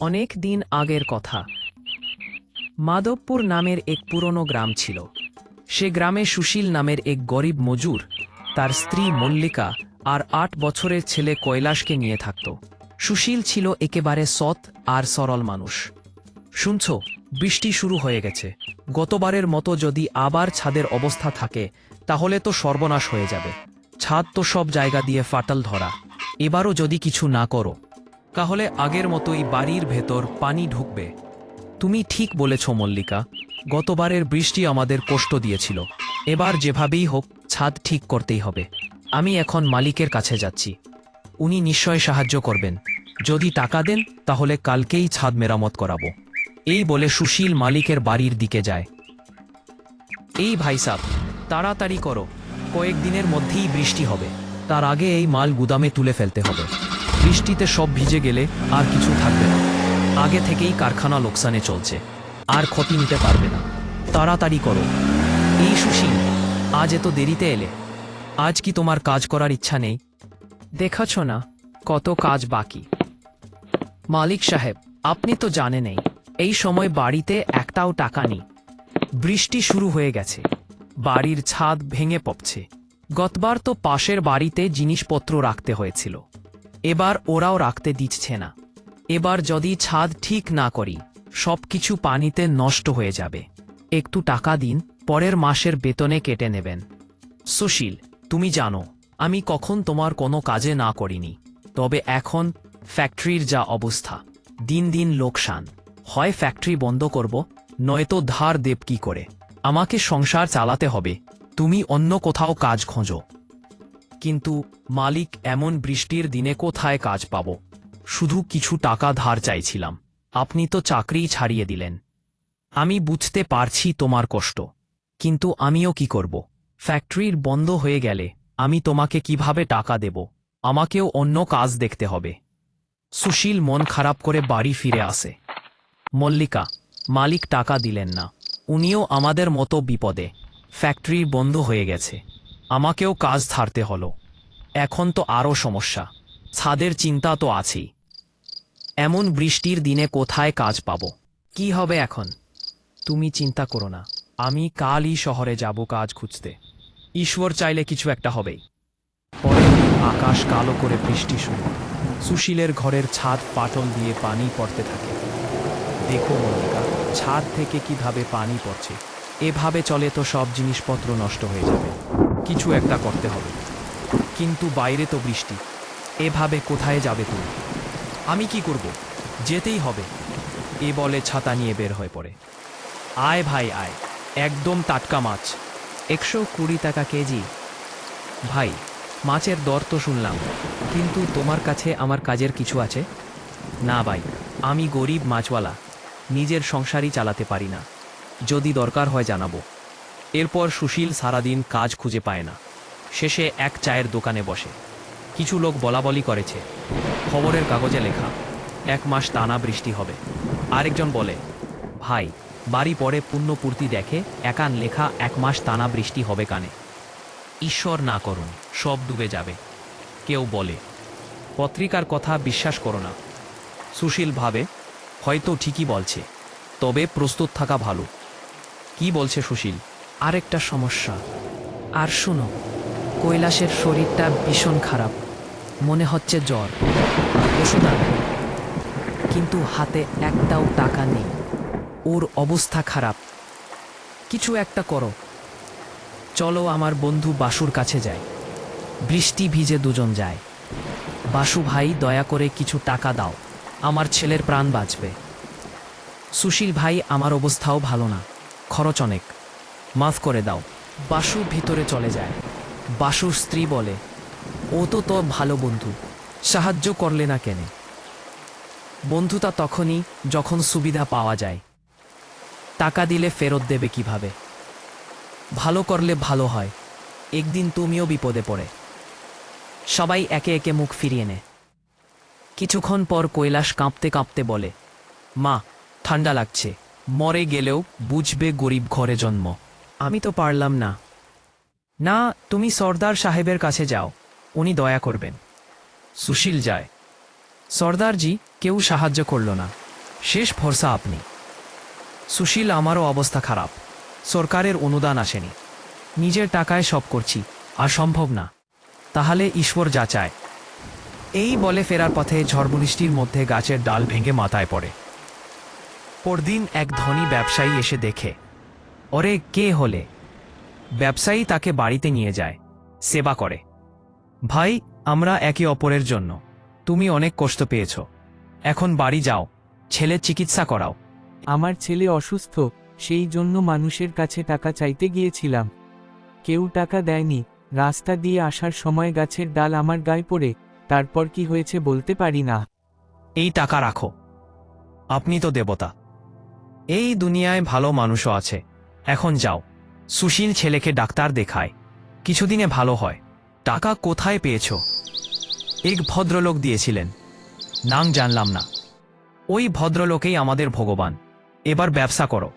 অনেক দিন আগের কথা। মাধবপুর নামের এক পুরনো গ্রাম ছিল। সে গ্রামে সুশীল নামের এক গরিব মজুর, তার স্ত্রী মল্লিকা আর আট বছরের ছেলে কৈলাসকে নিয়ে থাকত। সুশীল ছিল একেবারে সৎ আর সরল মানুষ। শুনছ, বৃষ্টি শুরু হয়ে গেছে। গতবারের মতো যদি আবার ছাদের অবস্থা থাকে, তাহলে তো সর্বনাশ হয়ে যাবে। ছাদ তো সব জায়গা দিয়ে ফাটল ধরা। এবারও যদি কিছু না করো তাহলে আগের মতোই বাড়ির ভেতর পানি ঢুকবে। তুমি ঠিক বলেছ, মল্লিকা। গতবারের বৃষ্টি আমাদের কষ্ট দিয়েছিল। এবার যেভাবেই হোক, ছাদ ঠিক করতেই হবে। আমি এখন মালিকের কাছে যাচ্ছি। উনি নিশ্চয় সাহায্য করবেন। যদি টাকা দেন, তাহলে কালকেই ছাদ মেরামত করাবো। এই বলে সুশীল মালিকের বাড়ির দিকে যায়। এই ভাই সাহ তাড়াতাড়ি করো। কয়েকদিনের মধ্যেই বৃষ্টি হবে। তার আগে এই মাল গুদামে তুলে ফেলতে হবে। বৃষ্টিতে সব ভিজে গেলে আর কিছু থাকবে না। আগে থেকেই কারখানা লোকসানে চলছে। আর ক্ষতি নিতে পারবে না। তাড়াতাড়ি করো। এই সুশীল, আজ এত দেরিতে এলে? আজ কি তোমার কাজ করার ইচ্ছা নেই? দেখাছ না, কত কাজ বাকি। মালিক সাহেব, আপনি তো জানেনই এই সময় বাড়িতে একটাও টাকা নেই। বৃষ্টি শুরু হয়ে গেছে। বাড়ির ছাদ ভেঙে পপছে গতবার তো পাশের বাড়িতে জিনিসপত্র রাখতে হয়েছিল। এবার ওরাও রাখতে দিচ্ছে না। এবার যদি ছাদ ঠিক না করি, সবকিছু পানিতে নষ্ট হয়ে যাবে। একটু টাকা দিন, পরের মাসের বেতনে কেটে নেবেন। সুশীল, তুমি জানো, আমি কখন তোমার কোনো কাজে না করিনি। তবে এখন ফ্যাক্টরির যা অবস্থা, দিন দিন লোকসান। হয় ফ্যাক্টরি বন্ধ করব, নয়তো ধার দেব কি করে? আমাকে সংসার চালাতে হবে, তুমি অন্য কোথাও কাজ খোঁজো। কিন্তু মালিক এমন বৃষ্টির দিনে কোথায় কাজ পাব? শুধু কিছু টাকা ধার চাইছিলাম। আপনি তো চাকরি ছাড়িয়ে দিলেন। আমি বুঝতে পারছি তোমার কষ্ট। কিন্তু আমিও কি করব? ফ্যাক্টরির বন্ধ হয়ে গেলে আমি তোমাকে কীভাবে টাকা দেব? আমাকেও অন্য কাজ দেখতে হবে। সুশীল মন খারাপ করে বাড়ি ফিরে আসে। মল্লিকা, মালিক টাকা দিলেন না। উনিও আমাদের মতো বিপদে। ফ্যাক্টরি বন্ধ হয়ে গেছে। আমাকেও কাজ ছাড়তে হলো। এখন তো আরও সমস্যা। ছাদের চিন্তা তো আছেই। এমন বৃষ্টির দিনে কোথায় কাজ পাব? কি হবে এখন? তুমি চিন্তা করো না। আমি কালই শহরে যাব কাজ খুঁজতে। ঈশ্বর চাইলে কিছু একটা হবেই। দিন আকাশ কালো করে বৃষ্টি শুরু। সুশীলের ঘরের ছাদ পাটল দিয়ে পানি পড়তে থাকে। দেখো মল্লিকা, ছাদ থেকে কীভাবে পানি পড়ছে? এভাবে চলে তো সব জিনিসপত্র নষ্ট হয়ে যাবে। কিছু একটা করতে হবে। কিন্তু বাইরে তো বৃষ্টি। এভাবে কোথায় যাবে তুমি? আমি কি করব? যেতেই হবে। এ বলে ছাতা নিয়ে বের হয়ে পড়ে। আয় ভাই, আয়। একদম টাটকা মাছ। একশো কুড়ি টাকা কেজি। ভাই, মাছের দর তো শুনলাম। কিন্তু তোমার কাছে আমার কাজের কিছু আছে? না ভাই, আমি গরিব মাছওয়ালা। নিজের সংসারই চালাতে পারি না। যদি দরকার হয় জানাব। এরপর সুশীল সারাদিন কাজ খুঁজে পায় না। শেষে এক চায়ের দোকানে বসে। কিছু লোক বলাবলি করেছে। খবরের কাগজে লেখা, এক মাস টানা বৃষ্টি হবে। আরেকজন বলে, ভাই, বাড়ি পরে পুণ্যপূর্তি দেখে একান লেখা, এক মাস টানা বৃষ্টি হবে কানে। ঈশ্বর না করুন, সব ডুবে যাবে। কেউ বলে, পত্রিকার কথা বিশ্বাস করো না। সুশীল ভাবে, হয়তো ঠিকই বলছে, তবে প্রস্তুত থাকা ভালো। কি বলছে সুশীল? আরেকটা সমস্যা। আর শুনো, কৈলাসের শরীরটা ভীষণ খারাপ। মনে হচ্ছে জ্বর। ওষুধ। কিন্তু হাতে একটাও টাকা নেই। ওর অবস্থা খারাপ। কিছু একটা করো। চলো আমার বন্ধু বাসুর কাছে যাই। বৃষ্টি ভিজে দুজন যায়। বাসু ভাই, দয়া করে কিছু টাকা দাও। আমার ছেলের প্রাণ বাঁচবে। সুশীল ভাই, আমার অবস্থাও ভালো না। খরচ অনেক। মাফ করে দাও। বাসু ভিতরে চলে যায়। বাসুর স্ত্রী বলে, ও তো তোর ভালো বন্ধু, সাহায্য করলে না কেনে? বন্ধুতা তখনই যখন সুবিধা পাওয়া যায়। টাকা দিলে ফেরত দেবে কীভাবে? ভালো করলে ভালো হয়, একদিন তুমিও বিপদে পড়ে। সবাই একে একে মুখ ফিরিয়ে নেয়। কিছুক্ষণ পর কৈলাস কাঁপতে কাঁপতে বলে, মা ঠান্ডা লাগছে। মরে গেলেও বুঝবে গরিব ঘরে জন্ম। আমি তো পারলাম না। না, তুমি সর্দার সাহেবের কাছে যাও। উনি দয়া করবেন। সুশীল যায়। সর্দারজি, কেউ সাহায্য করল না। শেষ ভরসা আপনি। সুশীল, আমারও অবস্থা খারাপ। সরকারের অনুদান আসেনি। নিজের টাকায় সব করছি, আর সম্ভব না। তাহলে ঈশ্বর যা চায়। এই বলে ফেরার পথে ঝড় বৃষ্টির মধ্যে গাছের ডাল ভেঙে মাথায় পড়ে। পরদিন এক ধনী ব্যবসায়ী এসে দেখে ওরে কে হলে? ব্যবসায়ী তাকে বাড়িতে নিয়ে যায় সেবা করে। ভাই আমরা একে অপরের জন্য তুমি অনেক কষ্ট পেয়েছ। এখন বাড়ি যাও ছেলের চিকিৎসা করাও। আমার ছেলে অসুস্থ সেই জন্য মানুষের কাছে টাকা চাইতে গিয়েছিলাম। কেউ টাকা দেয়নি রাস্তা দিয়ে আসার সময় গাছের ডাল আমার গায়ে পড়ে তারপর কি হয়েছে বলতে পারি না। এই টাকা রাখো। আপনি তো দেবতা। এই দুনিয়ায় ভালো মানুষও আছে। এখন যাও। সুশীল ছেলেকে ডাক্তার দেখায়। কিছুদিনে ভালো হয়। টাকা কোথায় পেয়েছ? এক ভদ্রলোক দিয়েছিলেন। নাম জানলাম না। ওই ভদ্রলোকেই আমাদের ভগবান। এবার ব্যবসা করো।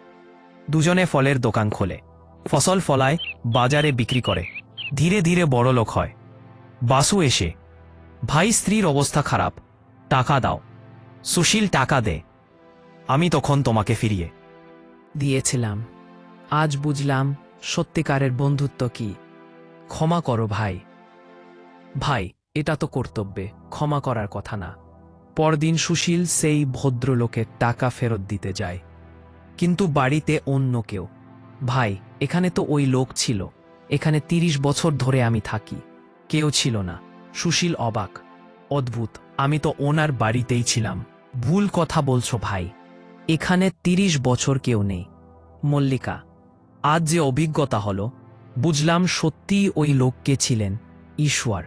দুজনে ফলের দোকান খোলে। ফসল ফলায়, বাজারে বিক্রি করে। ধীরে ধীরে বড় লোক হয়। বাসু এসে, ভাই, স্ত্রীর অবস্থা খারাপ। টাকা দাও। সুশীল টাকা দে। আমি তখন তোমাকে ফিরিয়ে দিয়েছিলাম। আজ বুঝলাম সত্যিকারের বন্ধুত্ব কি। ক্ষমা করো ভাই। ভাই, এটা তো কর্তব্যে, ক্ষমা করার কথা না। পরদিন সুশীল সেই ভদ্রলোকের টাকা ফেরত দিতে যায়। কিন্তু বাড়িতে অন্য কেউ। ভাই, এখানে তো ওই লোক ছিল। এখানে তিরিশ বছর ধরে আমি থাকি। কেউ ছিল না। সুশীল অবাক। অদ্ভুত, আমি তো ওনার বাড়িতেই ছিলাম। ভুল কথা বলছো ভাই। এখানে তিরিশ বছর কেউ নেই। মল্লিকা আজ যে অভিজ্ঞতা হলো বুঝলাম সত্যিই ওই লোককে ছিলেন ঈশ্বর।